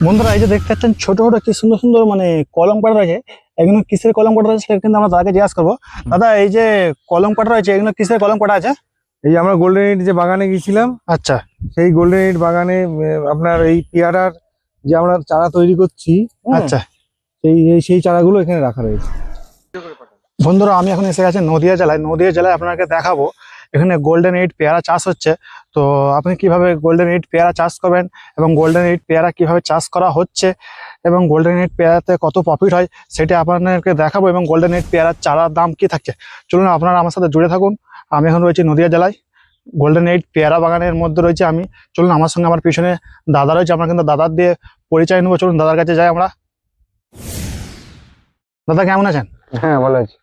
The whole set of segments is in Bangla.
বন্ধুরা এই যে দেখতে পাচ্ছেন ছোট ছোট কি সুন্দর সুন্দর মানে কলম কাটা রয়েছে। এগুলো কিসের কলম কাটা রয়েছে সেটা কিন্তু আমরা দাদাকে জিজ্ঞাসা করব। দাদা এই যে কলম কাটা রয়েছে এগুলো কিসের কলম কাটা আছে? এই যে আমরা গোল্ডেন এইট যে বাগানে গেছিলাম আচ্ছা। সেই গোল্ডেন এইট বাগানে আপনার এই পেয়ারার যে আমরা চারা তৈরি করছি আচ্ছা। সেই সেই চারাগুলো এখানে রাখা রয়েছে। বন্ধুরা আমি এখন এসে গেছি নদিয়া জেলায়। নদিয়া জেলায় আপনাকে দেখাবো এখানে গোল্ডেন এইট পেয়ারা চাষ হচ্ছে। তো আপনি কীভাবে গোল্ডেন এইট পেয়ারা চাষ করবেন এবং গোল্ডেন এইট পেয়ারা কীভাবে চাষ করা হচ্ছে এবং গোল্ডেন এইট পেয়ারাতে কত প্রফিট হয় সেটা আপনাদেরকে দেখাবো এবং গোল্ডেন এইট পেয়ারার চারার দাম কি থাকছে চলুন আপনারা আমার সাথে জুড়ে থাকুন। আমি এখন রয়েছি নদিয়া জেলায়। গোল্ডেন এইট পেয়ারা বাগানের মধ্যে রয়েছে আমি। চলুন আমার সঙ্গে আমার পিছনে দাদা রয়েছে, আমরা কিন্তু দাদার দিয়ে পরিচয় নেব। চলুন দাদার কাছে যাই আমরা। দাদা, কেমন আছেন? হ্যাঁ ভালো আছি।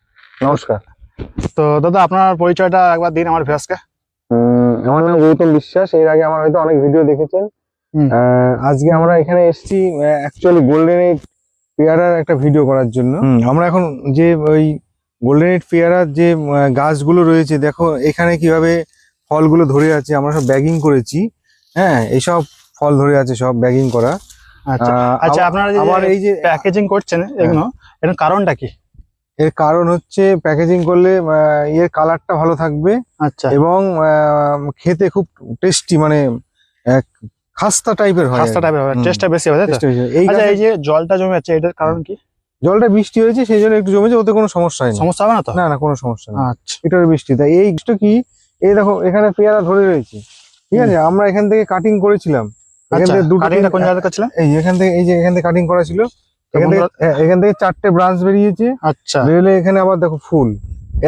নমস্কার। তো দাদা আপনার পরিচয়টা একবার দিন আমার ভিউয়ার্সকে। আমার নাম গৌতম বিশ্বাস। এর আগে আমার হয়তো অনেক ভিডিও দেখেছেন। আহ, আজকে আমরা এখানে এসেছি অ্যাকচুয়ালি গোল্ডেন এইট পেয়ারার একটা ভিডিও করার জন্য। আমরা এখন যে ওই গোল্ডেন এইট পেয়ারার যে গাছগুলো রয়েছে দেখো এখানে কীভাবে ফলগুলো ধরে আছে আমরা সব ব্যাগিং করেছি। হ্যাঁ এইসব ফল ধরে আছে সব ব্যাগিং করা। আচ্ছা আচ্ছা আপনারা আবার যে এই যে প্যাকেজিং করছেন এগুলো এর কারণটা কি? এর কারণ হচ্ছে প্যাকেজিং করলে এর কালারটা ভালো থাকবে। আচ্ছা। এবং খেতে খুব টেস্টি মানে খাস্তা টাইপের হয়। খাস্তা টাইপের হুম। টেস্টটা বেশি হবে তাই তো? এই আচ্ছা এই যে জলটা জমে আছে এটার কারণ কি? জলটা বৃষ্টি হয়েছে সেই জন্য একটু জমেছে ওতে কোনো সমস্যা হয়নি। সমস্যা হবে না তো? না না কোনো সমস্যা নেই। আচ্ছা। এটার বৃষ্টি তাই এই কি? এই দেখো এখানে পেয়ারা ধরে রয়েছে। ঠিক আছে আমরা এখান থেকে কাটিং করেছিলাম। এখান আচ্ছা থেকে দুটো কাটিংটা কোন জায়গাতে করছিলেন এই এখান থেকে এই যে এখান থেকে কাটিং করা ছিল। এখান থেকে হ্যাঁ, এখান থেকে চারটে ব্রাঞ্চ বেরিয়েছে। আচ্ছা। বেরোলে এখানে আবার দেখো ফুল।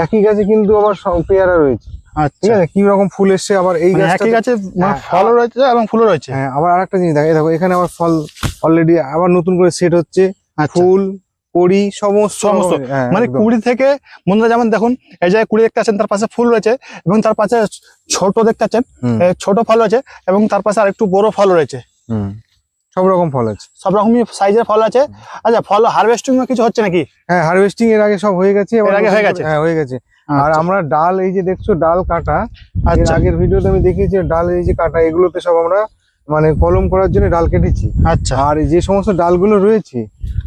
একই গাছে কিন্তু আবার পেয়ারা রয়েছে। ঠিক আচ্ছা আছে? কি রকম ফুল এসছে আবার এই মানে একই গাছে মানে হ্যাঁ, ফলও রয়েছে এবং ফুলও রয়েছে? হ্যাঁ আবার আরেকটা জিনিস দেখো দেখো এখানে আবার ফল অলরেডি আবার নতুন করে সেট হচ্ছে। আচ্ছা। ফুল কড়ি সমস্ত সমস্ত। হ্যাঁ, মানে কুড়ি থেকে বন্ধুরা যেমন দেখুন এই জায়গায় কুড়ি দেখতে পাচ্ছেন তার পাশে ফুল রয়েছে এবং তার পাশে ছোট দেখতে ছোট ফল রয়েছে এবং তার পাশে আরেকটু বড় ফল রয়েছে। হুম। সব রকম ফল আছে। সব রকমই সাইজের ফল আছে। আচ্ছা ফল হারভেস্টিং কিছু হচ্ছে নাকি? হ্যাঁ হারভেস্টিং এর আগে সব হয়ে গেছে এর আগে হয়ে গেছে? হ্যাঁ হয়ে গেছে। আর আচ্ছা, আমরা ডাল এই যে দেখছ ডাল কাটা আচ্ছা। আগের ভিডিওতে আমি দেখিয়েছি ডাল এই যে কাটা এগুলোতে সব আমরা মানে কলম করার জন্য ডাল কেটেছি। আচ্ছা। আর এই যে সমস্ত ডালগুলো রয়েছে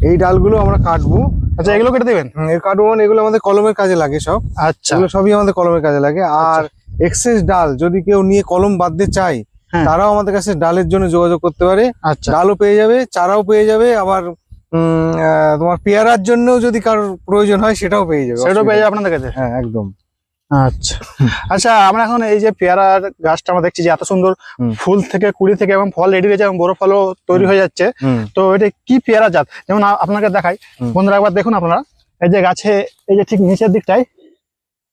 এই ডালগুলো আমরা কাটবো। আচ্ছা এগুলো কেটে দেবেন? এর কাটবো মানে এগুলো আমাদের কলমের কাজে লাগে সব। আচ্ছা। এগুলো সবই আমাদের কলমের কাজে লাগে। আর এক্সেস ডাল যদি কেউ নিয়ে কলম বাঁধতে চায়। তারাও আমাদের কাছে ডালের জন্য যোগাযোগ করতে পারে। আচ্ছা। ডালও পেয়ে যাবে চারাও পেয়ে যাবে আবার তোমার পেয়ারার জন্য যদি কারোর প্রয়োজন হয় সেটাও পেয়ে যাবে। সেটাও পেয়ে যাবে আপনাদের কাছে? হ্যাঁ একদম। আচ্ছা। আচ্ছা আমরা এখন এই যে পেয়ারার গাছটা আমরা দেখছি যে এত সুন্দর ফুল থেকে কুড়ি থেকে এবং ফল রেডি রয়েছে এবং বড় ফলও তৈরি হয়ে যাচ্ছে। তো এটা কি পেয়ারা জাত? যেমন আপনাকে দেখাই। বন্ধুরা একবার দেখুন আপনারা। এই যে গাছে এই যে ঠিক নিচের দিকটায়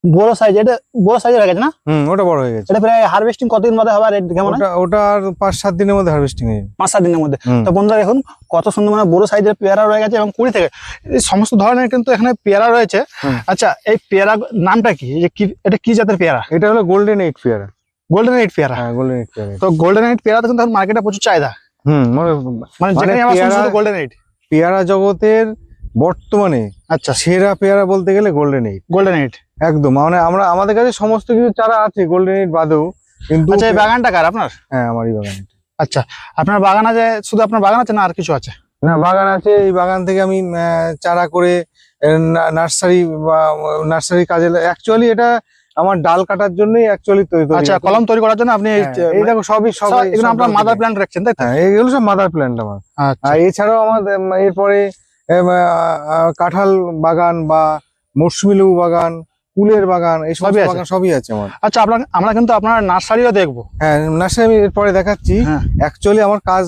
বড় সাইজ এটা বড় সাইজের গাছ না? হুম ওটা বড় হয়ে গেছে। এটা প্রায় হারভেস্টিং কতদিন মধ্যে হবে আর কেমন ওটা ওটা পাঁচ সাত দিনের মধ্যে হারভেস্টিং হয়ে পাঁচ সাত দিনের মধ্যে। তো বন্ধুরা দেখুন কত সুন্দর মানে বড় সাইজের পেয়ারা রয়ে গেছে এবং কুড়ি থেকে এই সমস্ত ধরনের কিন্তু এখানে পেয়ারা রয়েছে। আচ্ছা এই পেয়ারা নামটা কি? কি এটা কি জাতের পেয়ারা? এটা হলো গোল্ডেন এইট পেয়ারা। গোল্ডেন এইট পেয়ারা। হ্যাঁ গোল্ডেন এইট পেয়ারা। তো গোল্ডেন এইট পেয়ারা কিন্তু এখন মার্কেটে প্রচুর চাহিদা। হুম মানে মানে মানে যেখানে আমার পেয়ারা- গোল্ডেন এইট পেয়ারা জগতের বর্তমানে আচ্ছা। সেরা পেয়ারা বলতে গেলে গোল্ডেন এইট গোল্ডেন এইট একদম মানে আমরা আমাদের কাছে সমস্ত কিছু চারা আছে গোল্ডেন ইট বাদেও কিন্তু আচ্ছা এই বাগানটা কার আপনার? হ্যাঁ আমারই বাগান। আচ্ছা আপনার বাগান আছে শুধু আপনার বাগান আছে না আর কিছু আছে? না বাগান আছে এই বাগান থেকে আমি চারা করে নার্সারি বা নার্সারি কাজে অ্যাকচুয়ালি এটা আমার ডাল কাটার জন্যই অ্যাকচুয়ালি তৈরি আচ্ছা কলম তৈরি করার জন্য আপনি এই হ্যাঁ, দেখো সবই সব সবাই এগুলো আপনার মাদার প্ল্যান্ট রাখছেন তাই তো? হ্যাঁ এগুলো সব মাদার প্ল্যান্ট আমার। আচ্ছা। আর এছাড়াও আমার এরপরে কাঁঠাল বাগান বা মরসুমি লেবু বাগান কুলের বাগান এই সব সবই আছে? বাগান সবই আছে আমার। আচ্ছা আপনার আমরা কিন্তু আপনার নার্সারিও দেখব। হ্যাঁ নার্সারি আমি এরপরে দেখাচ্ছি। হ্যাঁ। অ্যাকচুয়ালি আমার কাজ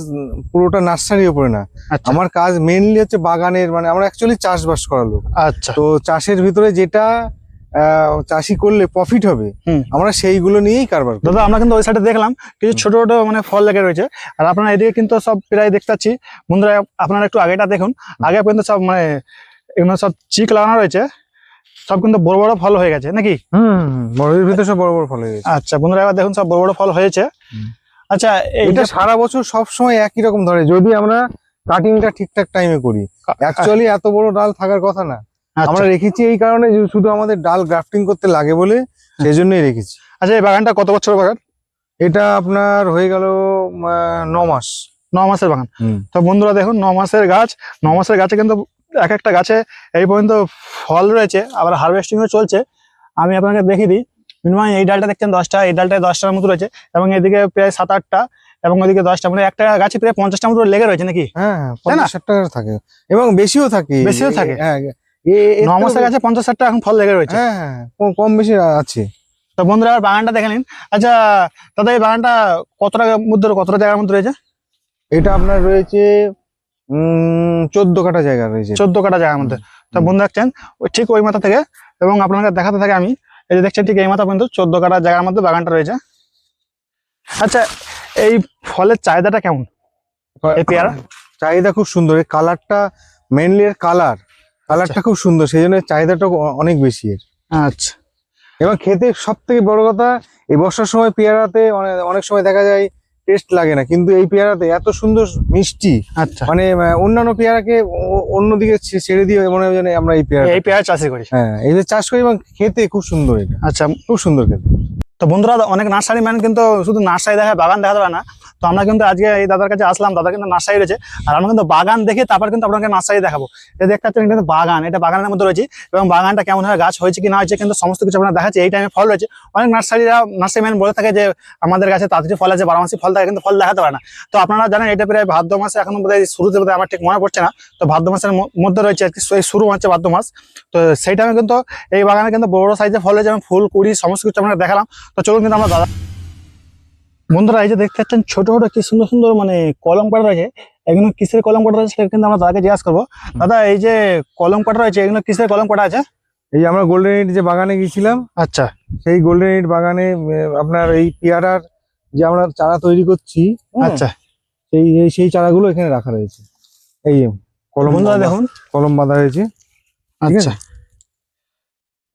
পুরোটা নার্সারির উপরে না। আচ্ছা। আমার কাজ মেইনলি হচ্ছে বাগানের মানে আমরা অ্যাকচুয়ালি চাষবাস করা লোক। আচ্ছা। তো চাষের ভিতরে যেটা আহ, চাষি করলে প্রফিট হবে হুম। আমরা সেইগুলো নিয়েই কারবার করি। দাদা আমরা কিন্তু ওই সাইডে দেখলাম কিছু ছোট ছোট মানে ফল লেগে রয়েছে। আর আপনার এদিকে কিন্তু সব প্রায় দেখতে পাচ্ছি বন্ধুরা আপনারা একটু আগেটা দেখুন। আগে কিন্তু সব মানে এগুলো সব চিক লাগানো রয়েছে। সব কিন্তু বড় বড় ফল হয়ে গেছে নাকি? হুম বড়ের ভিতরে সব বড় বড় ফল হয়ে গেছে। আচ্ছা বন্ধুরা এবার দেখুন সব বড় বড় ফল হয়েছে। আচ্ছা এটা সারা বছর সব সময় একই রকম ধরে যদি আমরা কাটিংটা ঠিকঠাক টাইমে করি। অ্যাকচুয়ালি এত বড় ডাল থাকার কথা না। আচ্ছা, আমরা রেখেছি এই কারণে শুধু আমাদের ডাল গ্রাফটিং করতে লাগে বলে সেই জন্যই রেখেছি। আচ্ছা এই বাগানটা কত বছর বাগান? এটা আপনার হয়ে গেল ন মাস। ন মাসের বাগান। তো বন্ধুরা দেখুন ন মাসের গাছ ন মাসের গাছে কিন্তু এক একটা গাছে এই পর্যন্ত ফল রয়েছে আবার হারভেস্টিংও চলছে। আমি আপনাকে দেখিয়ে দিই মিনিমাম এই ডালটা দেখছেন দশটা এই ডালটায় দশটার মতো রয়েছে এবং এদিকে প্রায় সাত আটটা এবং ওইদিকে দশটা মানে একটা গাছে প্রায় পঞ্চাশটা মতো লেগে রয়েছে নাকি? হ্যাঁ? পঞ্চাশ থাকে এবং বেশিও থাকে। বেশিও থাকে? হ্যাঁ গাছে পঞ্চাশ ষাটটা এখন ফল লেগে রয়েছে। হ্যাঁ হ্যাঁ কম- বেশি আছে। তো বন্ধুরা বাগানটা দেখে নিন। আচ্ছা দাদা এই বাগানটা মধ্যে কতটা জায়গার মধ্যে রয়েছে? এটা আপনার রয়েছে চোদ্দ কাটা জায়গা রয়েছে। চোদ্দ কাটা জায়গার মধ্যে। তো বন্ধু দেখছেন ওই ঠিক ওই মাথা থেকে এবং আপনাকে দেখাতে থাকে আমি। এই যে দেখছেন ঠিক এই মাথা পর্যন্ত চোদ্দ কাটা জায়গার মধ্যে বাগানটা রয়েছে। আচ্ছা এই ফলের চাহিদাটা কেমন? এই পেয়ারা? চাহিদা খুব সুন্দর। এই কালারটা মেনলি এর কালার। কালারটা খুব সুন্দর সেই জন্য চাহিদাটা অনেক বেশি এর। আচ্ছা। এবং খেতে সব থেকে বড় কথা এই বর্ষার সময় পেয়ারাতে অনেক সময় দেখা যায় টেস্ট লাগে না। কিন্তু এই পেয়ারাতে এত সুন্দর মিষ্টি। আচ্ছা। মানে অন্যান্য পেয়ারাকে অন্যদিকে ছেড়ে দিয়ে মনে হয় আমরা এই পেয়ারা এই পেয়ারা চাষে করি। হ্যাঁ এই যে চাষ করি এবং খেতে খুব সুন্দর এটা। আচ্ছা। খুব সুন্দর খেতে। তো বন্ধুরা অনেক নার্সারি ম্যান কিন্তু শুধু নার্সারি দেখায় বাগান দেখা পারে না। তো আমরা কিন্তু আজকে এই দাদার কাছে আসলাম, দাদা কিন্তু নার্সারি রয়েছে। আর আমরা কিন্তু বাগান দেখে তারপর কিন্তু আপনাকে নার্সারি দেখাবো। এই দেখতে পাচ্ছেন এটা কিন্তু বাগান, এটা বাগানের মধ্যে রয়েছে এবং বাগানটা কেমন হয়, গাছ হয়েছে কি না হয়েছে কিন্তু সমস্ত কিছু আপনার দেখাচ্ছে। এই টাইমে ফল রয়েছে। অনেক নার্সারিরা নার্সারি ম্যান বলে থাকে যে আমাদের কাছে তাড়াতাড়ি ফল আছে বারো ফল থাকে কিন্তু ফল দেখাতে পারে না। তো আপনারা জানেন এটা প্রায় ভাদ্র মাসে এখন বোধহয় শুরুতে বোধহয় আমার ঠিক মনে পড়ছে না। তো ভাদ্র মাসের মধ্যে রয়েছে আর কি শুরু হচ্ছে ভাদ্র মাস। তো সেই টাইমে কিন্তু এই বাগানে কিন্তু বড় সাইজে ফল হয়েছে ফুল, কুড়ি, সমস্ত কিছু আমরা দেখালাম। তো চলুন কিন্তু আমরা দাদা বন্ধুরা এই যে দেখতে পাচ্ছেন ছোট ছোট কি সুন্দর সুন্দর মানে কলম কাটা রয়েছে। এগুলো কিসের কলম কাটা রয়েছে সেটা কিন্তু আমরা দাদাকে জিজ্ঞাসা করব। দাদা এই যে কলম কাটা রয়েছে এগুলো কিসের কলম কাটা আছে? এই যে আমরা গোল্ডেন এইট যে বাগানে গেছিলাম আচ্ছা। সেই গোল্ডেন এইট বাগানে আপনার এই পেয়ারার যে আমরা চারা তৈরি করছি আচ্ছা। সেই এই- সেই চারাগুলো এখানে রাখা রয়েছে। এই কলম দেখুন। কলম বাঁধা হয়েছে। আচ্ছা।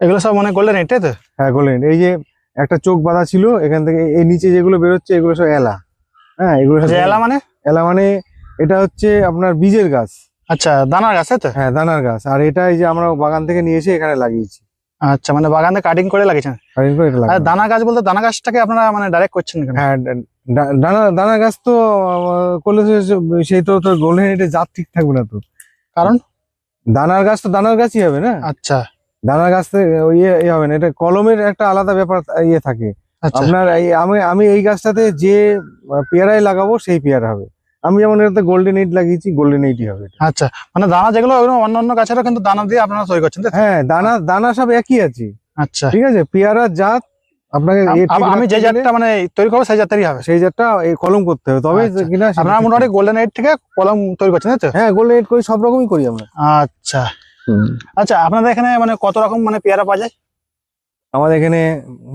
এগুলো সব মানে গোল্ডেন এটাই তো? হ্যাঁ গোল্ডেন এই যে একটা চোখ বাঁধা ছিল এখান থেকে এই নিচে যেগুলো বেরোচ্ছে এগুলো সব এলা। হ্যাঁ এগুলো সব আচ্ছা এলা। মানে? এলা মানে এটা হচ্ছে আপনার বীজের গাছ। আচ্ছা দানার গাছ তাই তো? হ্যাঁ দানার গাছ। আর এটা এই যে আমরা বাগান থেকে নিয়ে এসে এখানে লাগিয়েছি। আচ্ছা মানে বাগানে কাটিং করে লাগিয়েছেন? কাটিং করে এটা আর দানা গাছ বলতে দানা গাছটাকে আপনারা মানে ডাইরেক্ট করছেন কেন হ্যাঁ দানা দানা গাছ তো করলে সেই তো তোর গোল্ডেন জাত ঠিক থাকবে না তো। কারণ? দানার গাছ তো দানার গাছই হবে না? আচ্ছা। দানার গাছ ইয়ে ইয়ে হবে না এটা কলমের একটা আলাদা ব্যাপার ইয়ে থাকে। আচ্ছা। আপনার আমি আমি এই গাছটাতে যে পেয়ারাই লাগাবো সেই পেয়ারা হবে। আমি যেমন এটাতে গোল্ডেন এইট লাগিয়েছি গোল্ডেন এইটই হবে আচ্ছা মানে দানা যেগুলো অন্য অন্য গাছেরও কিন্তু দানা দিয়ে আপনারা তৈরি করছেন হ্যাঁ দানা দানা সব একই আছে। আচ্ছা। ঠিক আছে? পেয়ারার জাত আপনাকে আম- যে জাতটা মানে তৈরি করব সেই জাতেরই হবে। সেই জাতটা এই কলম করতে হবে তবে আচ্ছা। কিনা আপনারা মোটামুটি গোল্ডেন এইট থেকে কলম তৈরি করছেন তাই তো? হ্যাঁ গোল্ডেন এইট করি সব রকমই করি আমরা। আচ্ছা। আচ্ছা আপনাদের এখানে মানে কত রকম মানে পেয়ারা পাওয়া যায়? আমাদের এখানে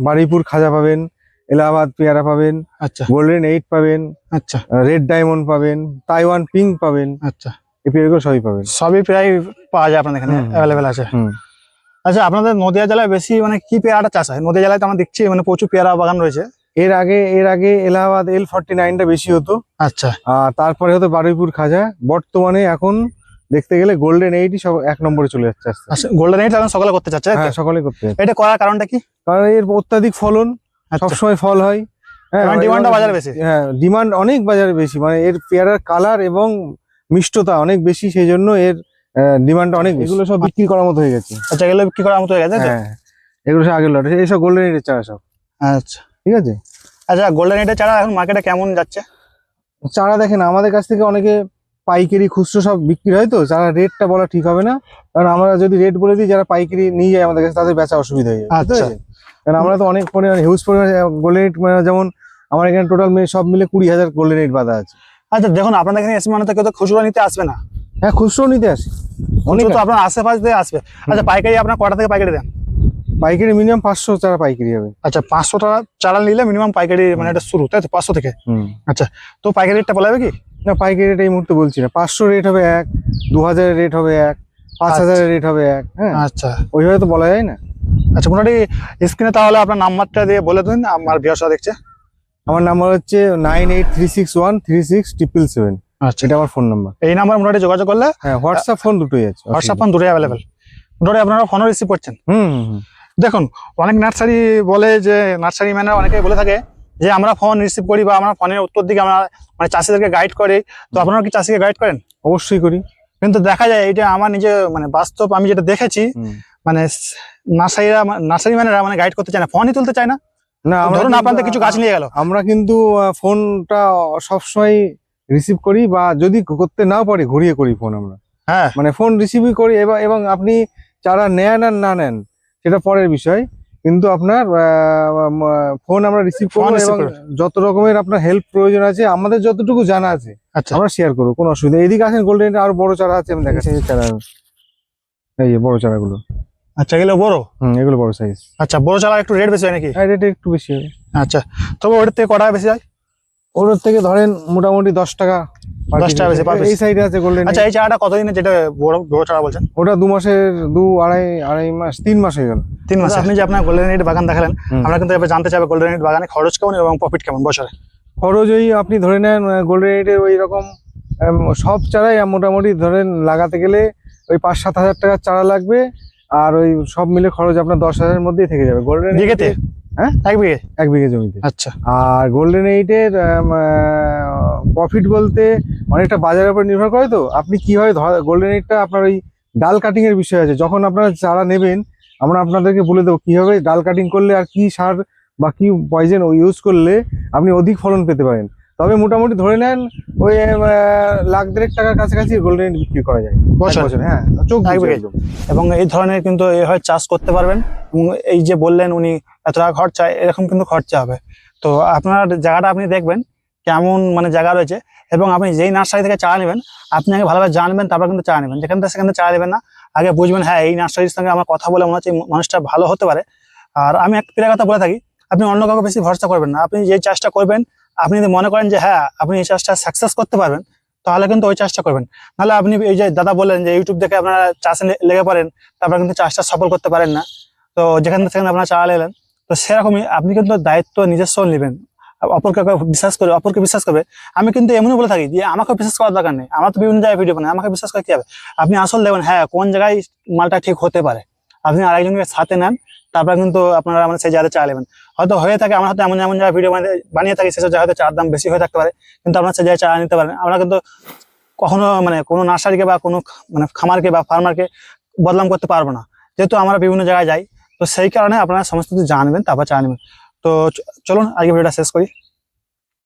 বারুইপুর খাজা পাবেন এলাহাবাদ পেয়ারা পাবেন আচ্ছা। গোল্ডেন এইট পাবেন আচ্ছা। রেড ডায়মন্ড পাবেন তাইওয়ান পিঙ্ক পাবেন আচ্ছা। এই পেয়ারগুলো সবই পাবেন। সবই প্রায় পাওয়া যায় আপনাদের এখানে। অ্যাভেলেবেল আছে। আচ্ছা আপনাদের নদিয়া জেলায় বেশি মানে কি পেয়ারাটা চাষ হয়? নদিয়া জেলায় তো আমরা দেখছি মানে প্রচুর পেয়ারা বাগান রয়েছে। এর আগে এর আগে এলাহাবাদ এল ফর্টি নাইনটা বেশি হতো। আচ্ছা। আর তারপরে হতো বারুইপুর খাজা। বর্তমানে এখন দেখতে গেলে গোল্ডেন এইটই সব এক নম্বরে চলে যাচ্ছে। আচ্ছা গোল্ডেন এইট এখন সকালে করতে চাচ্ছে হ্যাঁ সকলে করতে এটা করার কারণটা কি? কারণ এর অত্যাধিক ফলন আচ্ছা। সবসময় ফল হয়। হ্যাঁ ডিমান্ডটা বাজারে বেশি। হ্যাঁ ডিমান্ড অনেক বাজারে বেশি মানে এর পেয়ারার কালার এবং মিষ্টতা অনেক বেশি সেই জন্য এর ডিমান্ডটা অনেক এগুলো সব বিক্রি করার মতো হয়ে গেছে। আচ্ছা এগুলো কি করার মতো হয়ে গেছে হ্যাঁ। এগুলো সব আগের লট এইসব গোল্ডেন এইটের চারা সব। আচ্ছা। ঠিক আছে? আচ্ছা গোল্ডেন এইটের চারা এখন মার্কেটে কেমন যাচ্ছে? চারা দেখেন আমাদের কাছ থেকে অনেকে পাইকারি খুচরো সব বিক্রি হয় তো যারা রেটটা বলা ঠিক হবে না। কারণ আমরা যদি রেট বলে দিই যারা পাইকারি নিয়ে যায় আমাদের কাছে তাদের বেচা অসুবিধা হয়ে যায় আচ্ছা। কারণ আমরা তো অনেক পরিমাণে হিউজ পরিমাণে গোল্ডেন এইট যেমন আমার এখানে টোটাল সব মিলে কুড়ি হাজার গোল্ডেন রেট বাঁধা আছে। আচ্ছা দেখুন আপনাদের এখানে এসে মানে তো কেউ তো খুচরো নিতে আসবে না। হ্যাঁ খুচরো নিতে আসে। অনেক তো আপনার আশেপাশ দিয়ে আসবে। আচ্ছা পাইকারি আপনার কটা থেকে পাইকারি দেন? পাইকারি মিনিমাম পাঁচশো চারা পাইকারি হবে। আচ্ছা পাঁচশো টাকা চারা নিলে মিনিমাম পাইকারি মানে এটা শুরু তাই তো? পাঁচশো থেকে? আচ্ছা তো পাইকারি রেটটা বলা যাবে কি? না পাইকারি রেট এই মুহূর্তে বলছি না। পাঁচশো রেট হবে এক দু হাজারের রেট হবে এক পাঁচ। হাজারের রেট হবে এক হ্যাঁ? আচ্ছা। ওইভাবে তো বলা যায় না। আচ্ছা মোটামুটি স্ক্রিনে তাহলে আপনার নাম্বারটা দিয়ে বলে দিন আমার বিয়সা দেখছে। আমার নাম্বার হচ্ছে nine eight three six one three six triple seven. আচ্ছা। এটা আমার ফোন নাম্বার এই নাম্বার মোটামুটি যোগাযোগ করলে হ্যাঁ হোয়াটসঅ্যাপ ফোন দুটোই আছে হোয়াটসঅ্যাপ ফোন দুটোই অ্যাভেলেবেল মোটামুটি আপনারা ফোনও রিসিভ করছেন। হুম দেখুন অনেক নার্সারি বলে যে নার্সারি ম্যানেরা অনেকেই বলে থাকে যে আমরা ফোন রিসিভ করি বা আমরা ফোনের উত্তর দিকে আমরা মানে চাষিদেরকে গাইড করি তো আপনারা কি চাষিকে গাইড করেন? অবশ্যই করি। কিন্তু দেখা যায় এটা আমার নিজে মানে বাস্তব আমি যেটা দেখেছি মানে নার্সারিরা নার্সারি ম্যানেরা মানে গাইড করতে চায় না ফোনই তুলতে চায় না। না ধরুন কিন্তু- কিছু গাছ নিয়ে গেল। আমরা কিন্তু ফোনটা সবসময় রিসিভ করি বা যদি করতে নাও পারি ঘুরিয়ে করি ফোন আমরা। হ্যাঁ। মানে ফোন রিসিভই করি এবং এবং আপনি চারা নেন আর না নেন সেটা পরের বিষয়। কিন্তু আপনার ফোন আমরা রিসিভ করব এবং যত রকমের আপনার হেল্প প্রয়োজন আছে আমাদের যতটুকু জানা আছে আচ্ছা। আমরা শেয়ার করব কোনো অসুবিধা নেই। এদিকে আসেন গোল্ডেন আরও বড় চারা আছে আমি দেখাচ্ছি। চারা। এই যে বড় চারাগুলো। আচ্ছা এগুলো বড়? হুম এগুলো বড় সাইজ আচ্ছা বড় চারা একটু রেট বেশি হয় নাকি? হ্যাঁ রেট একটু বেশি হবে আচ্ছা তবে ওটার থেকে কটা বেশি হয় ওর থেকে ধরেন মোটামুটি দশ টাকা 10 টাকা বেশি per এই সাইডে আছে গোল্ডেন আচ্ছা এই চারাটা কতদিনে যেটা বড় বড় চারা বলছেন? ওটা দু মাসের দু আড়াই আড়াই মাস তিন মাস হয়ে গেল। তিন মাস। আপনি যে আপনার গোল্ডেন বাগান দেখালেন আমরা কিন্তু এবার জানতে চাইব গোল্ডেন বাগানে খরচ কেমন এবং প্রফিট কেমন বছরে? খরচ ওই আপনি ধরে নেন গোল্ডেন এইটের ওই রকম সব চারাই মোটামুটি ধরেন লাগাতে গেলে ওই পাঁচ সাত হাজার টাকার চারা লাগবে আর ওই সব মিলে খরচ আপনার দশ হাজারের মধ্যেই থেকে যাবে। গোল্ডেন বিঘেতে হ্যাঁ? এক বিঘে? এক বিঘে জমিতে। আচ্ছা। আর গোল্ডেন এইটের প্রফিট বলতে অনেকটা বাজারের উপর নির্ভর করে তো। আপনি কীভাবে গোল্ডেন এইটটা আপনার ওই ডাল কাটিং এর বিষয় আছে। যখন আপনারা চারা নেবেন আমরা আপনাদেরকে বলে দেবো কীভাবে ডাল কাটিং করলে আর কি সার বা কি পয়জন ইউজ করলে আপনি অধিক ফলন পেতে পারেন। তবে মোটামুটি ধরে নেন ওই লাখ দেড়েক টাকার কাছাকাছি গোল্ডেন বিক্রি করা যায়। এক বছর? হ্যাঁ চোখ। একদম। এবং এই ধরনের কিন্তু এভাবে চাষ করতে পারবেন। এবং এই যে বললেন উনি এত টাকা খরচা এরকম কিন্তু খরচা হবে। তো আপনার জায়গাটা আপনি দেখবেন কেমন মানে জায়গা রয়েছে। এবং আপনি যেই নার্সারি থেকে চারা নেবেন আপনি আগে ভালোভাবে জানবেন তারপর কিন্তু চারা নেবেন। যেখান থেকে সেখান থেকে চারা নেবেন না। আগে বুঝবেন হ্যাঁ এই নার্সারির সঙ্গে আমার কথা বলে মনে হচ্ছে মানুষটা ভালো হতে পারে। আর আমি একটা কথা বলে থাকি আপনি অন্য কাউকে বেশি ভরসা করবেন না। আপনি যে চাষটা করবেন আপনি যদি মনে করেন যে হ্যাঁ আপনি এই চাষটা সাকসেস করতে পারবেন, তাহলে কিন্তু ওই চাষটা করবেন। নাহলে আপনি এই যে দাদা বললেন যে ইউটিউব দেখে আপনারা চাষে লেগে পড়েন, তারপর কিন্তু চাষটা সফল করতে পারেন না। তো যেখান থেকে আপনারা চালা এলেন, তো সেরকমই আপনি কিন্তু দায়িত্ব নিজস্ব নেবেন। অপরকে বিশ্বাস করে, অপরকে বিশ্বাস করবে। আমি কিন্তু এমনই বলে থাকি যে আমাকে বিশ্বাস করার দরকার নেই। আমার তো বিভিন্ন জায়গায় ভিডিও বানাই আমাকে বিশ্বাস করে কি হবে? আপনি আসল দেখবেন হ্যাঁ কোন জায়গায় মালটা ঠিক হতে পারে? আপনি আরেকজনকে সাথে নেন তারপর কিন্তু আপনারা মানে সেই জায়গাতে চা নেবেন। হয়তো হয়ে থাকে, আমার হাতে এমন এমন যারা ভিডিও বানিয়ে থাকে সেসব জায়গাতে চার দাম বেশি হয়ে থাকতে পারে, কিন্তু আপনারা সেই জায়গায় চা নিতে পারেন আমরা কিন্তু কখনো মানে কোনো নার্সারিকে বা কোনো মানে খামারকে বা ফার্মারকে বদলাম করতে পারব না। যেহেতু আমরা বিভিন্ন জায়গায় যাই, তো সেই কারণে আপনারা সমস্ত কিছু জানবেন, তারপর চা নেবেন। তো চলুন আগে ভিডিওটা শেষ করি।